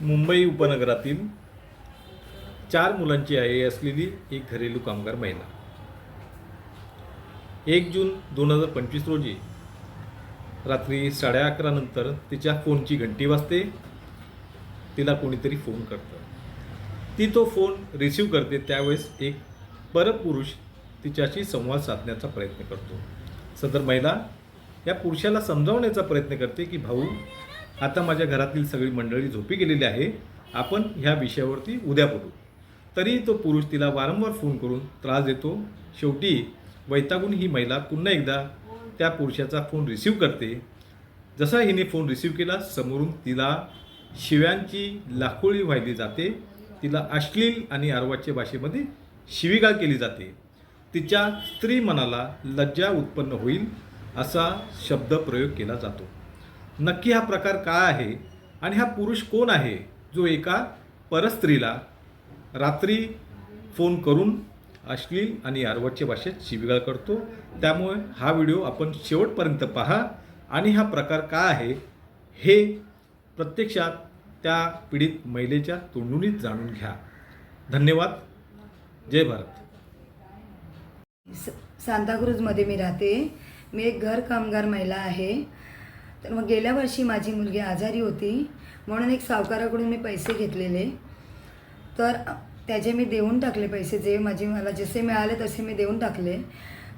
मुंबई उपनगरातील चार मुलांची आई असलेली एक घरेलू कामगार महिला. एक जून दोन हजार पंचवीस रोजी रात्री साडे अकरानंतर तिच्या फोनची घंटी वाजते. तिला कोणीतरी फोन करतं. ती तो फोन रिसीव करते त्यावेळेस एक परपुरुष तिच्याशी संवाद साधण्याचा प्रयत्न करतो. सदर महिला या पुरुषाला समजावण्याचा प्रयत्न करते की भाऊ आता माझ्या घरातील सगळी मंडळी झोपी गेलेली आहे. आपण ह्या विषयावरती उद्या बोलू. तरी तो पुरुष तिला वारंवार फोन करून त्रास देतो. शेवटी वैतागून ही महिला पुन्हा एकदा त्या पुरुषाचा फोन रिसीव करते. जसा हिने फोन रिसीव केला समोरून तिला शिव्यांची लाखोळी वाहिली जाते. तिला अश्लील आणि अर्वाच्य भाषेमध्ये शिवीगाळ केली जाते. तिच्या स्त्री मनाला लज्जा उत्पन्न होईल असा शब्द प्रयोग केला जातो. नक्की हा प्रकार काय आहे आणि हा पुरुष कोण आहे? जो एका परस्त्रीला रात्री फोन करून अश्लील आणि अर्वाच्य भाषेत शिबिगाळ करतो. त्यामुळे हा व्हिडिओ आपण शेवटपर्यंत पहा. आणि हा प्रकार काय आहे? हे प्रत्यक्षात त्या पीडित महिलेच्या तोंडुनीत जाणून घ्या. धन्यवाद. जय भारत. स सांताक्रूजमध्ये मी राहते. मी एक घर कामगार महिला आहे. तर मग गेल्या वर्षी माझी मुलगी आजारी होती. म्हणून एक सावकाराकडून मी पैसे घेतलेले. तर त्याचे मी देऊन टाकले पैसे. जे माझे मला जसे मिळाले तसे मी देऊन टाकले.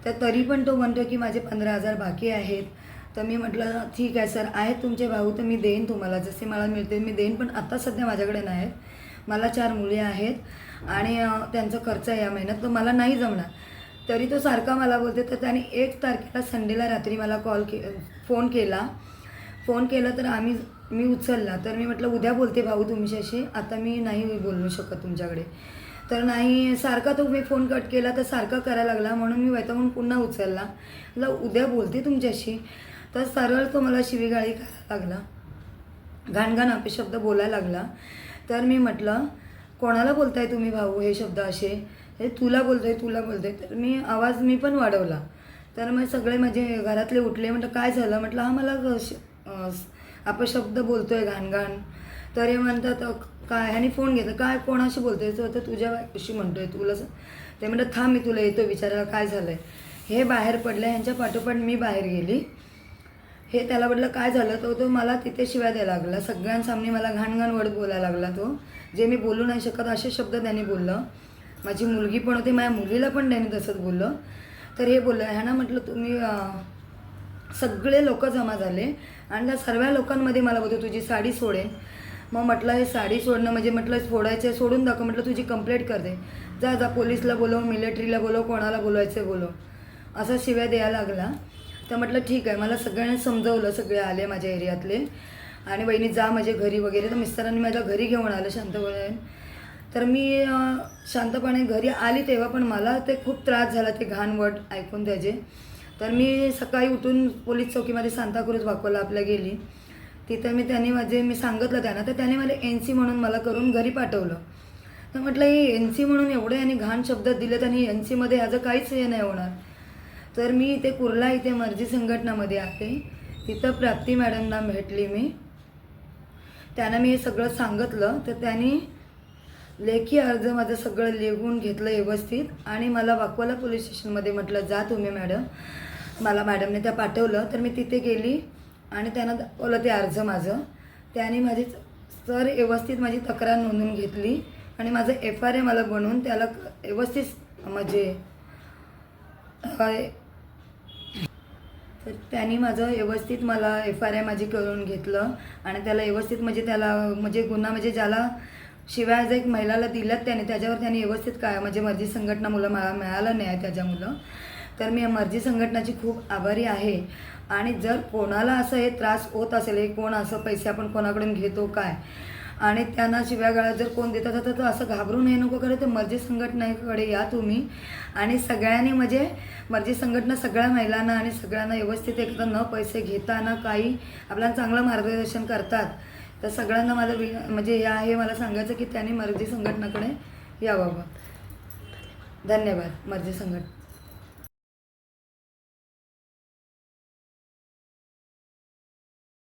तर तरी पण तो म्हणतो की माझे पंधरा हजार बाकी आहेत. तर मी म्हटलं ठीक आहे सर आहेत तुमचे भाऊ तर मी देईन तुम्हाला. जसे मला मिळते मी देईन पण आत्ता सध्या माझ्याकडे नाही आहेत मला चार मुली आहेत आणि त्यांचा खर्च आहे या महिन्यात तर मला नाही जमणार. तरी तो सारखा मला बोलते तर त्याने एक तारखेला संडेला रात्री मला कॉल के फोन केला. फोन केला तर आम्ही मी उचलला. तर मी म्हटलं उद्या बोलते भाऊ तुमच्याशी. आता मी नाही बोलू शकत तुमच्याकडे. तर नाही सारखा तो मी फोन कट केला तर सारखा करायला लागला. म्हणून मी वैतागून पुन्हा उचलला. म्हटलं उद्या बोलते तुमच्याशी. तर सरळ तो मला शिवीगाळी करायला लागला. घाणघाण अपशब्द बोलायला लागला. तर मी म्हटलं कोणाला बोलताय तुम्ही भाऊ? हे शब्द असे. हे तुला बोलतोय तुला बोलतोय. तर मी आवाज मी पण वाढवला. तर मग सगळे माझे घरातले उठले. म्हटलं काय झालं? म्हटलं हा मला आपण शब्द बोलतो आहे घाण घाणघाण. तर हे म्हणतात काय ह्यानी फोन घेतला. काय कोणाशी बोलतोय? तो तर तुझ्या बायकोशी म्हणतोय. तुला ते म्हणतात थांब मी तुला येतो विचारायला. काय झालं आहे हे बाहेर पडलं ह्यांच्या पाठोपाठ मी बाहेर गेली. हे त्याला म्हटलं काय झालं? तो तो मला तिथे शिवाय द्यायला लागला. सगळ्यांसामने मला घाणघाण वडत बोलायला लागला तो. जे मी बोलू नाही शकत असे शब्द त्याने बोललं. माझी मुलगी पण होती. माझ्या मुलीला पण त्याने तसंच बोललं. तर हे बोललं. ह्यानं म्हटलं तुम्ही सगळे लोक जमा झाले. आणि त्या सर्व लोकांमध्ये मला बोलतो तुझी साडी सोडेन मग म्हटलं हे साडी सोडणं म्हणजे म्हटलं सोडायचं सोडून दाखव. म्हटलं तुझी कंप्लेंट करते. जा जा पोलीसला बोलव मिलिटरीला बोलव कोणाला बोलवायचं बोलव. असा शिव्या द्यायला लागला. तर म्हटलं ठीक आहे. मला सगळ्यांनी समजवलं सगळे आले माझ्या एरियातले. आणि बहिणी जा माझ्या घरी वगैरे. तर मिस्टरांनी माझ्या घरी घेऊन आलं शांतपणे. तर मी शांतपणे घरी आली तेव्हा पण मला ते खूप त्रास झाला ते घाणवट ऐकून त्याचे. तर मी सकाळी उठून पोलीस चौकीमध्ये सांताक्रूज वाकोला आपल्या गेली. तिथं मी त्याने माझे मी सांगितलं त्यांना तर त्याने मला एन सी म्हणून मला करून घरी पाठवलं. तर म्हटलं हे एन सी म्हणून एवढे आणि घाण शब्द दिलेत आणि एन सीमध्ये ह्याचं काहीच हे नाही होणार. तर मी इथे कुर्ला इथे मर्जी संघटनामध्ये आहे. तिथं प्राप्ती मॅडमना भेटली मी. त्यांना मी हे सगळं सांगितलं. तर त्यांनी लेखी अर्ज माझं सगळं लिहून घेतलं व्यवस्थित. आणि मला वाकवाला पोलीस स्टेशनमध्ये म्हटलं जा तुम्ही मॅडम. मला मॅडमने त्या पाठवलं. तर मी तिथे गेली आणि त्यांना दाखवलं ते अर्ज माझं. त्याने माझी सर व्यवस्थित माझी तक्रार नोंदवून घेतली आणि माझं एफ आर ए मला बनवून त्याला व्यवस्थित म्हणजे तर त्यांनी माझं व्यवस्थित मला एफ आर आय माझी करून घेतलं. आणि त्याला व्यवस्थित म्हणजे त्याला म्हणजे गुन्हा म्हणजे ज्याला शिवाय जर एक महिलाला दिल्यात त्याने त्याच्यावर त्यांनी व्यवस्थित काय म्हणजे मर्जी संघटना मुलं मला मिळालं नाही त्याच्यामुळं. तर मी मर्जी संघटनाची खूप आभारी आहे. आणि जर कोणाला असं हे त्रास होत असेल हे कोण असं पैसे आपण कोणाकडून घेतो काय? आणि त्यांना शिव्या गाळा जर कोण देतात तर असं घाबरून हे नको करे तर मर्जी संघटनेकडे या तुम्ही. आणि सगळ्यांनी म्हणजे मर्जी संघटना सगळ्या महिलांना आणि सगळ्यांना व्यवस्थित एकदा न पैसे घेताना काही आपल्याला चांगलं मार्गदर्शन करतात. तर सगळ्यांना माझं वि म्हणजे हे आहे मला सांगायचं की त्यांनी मर्जी संघटनाकडे यावं. धन्यवाद मर्जी संघटना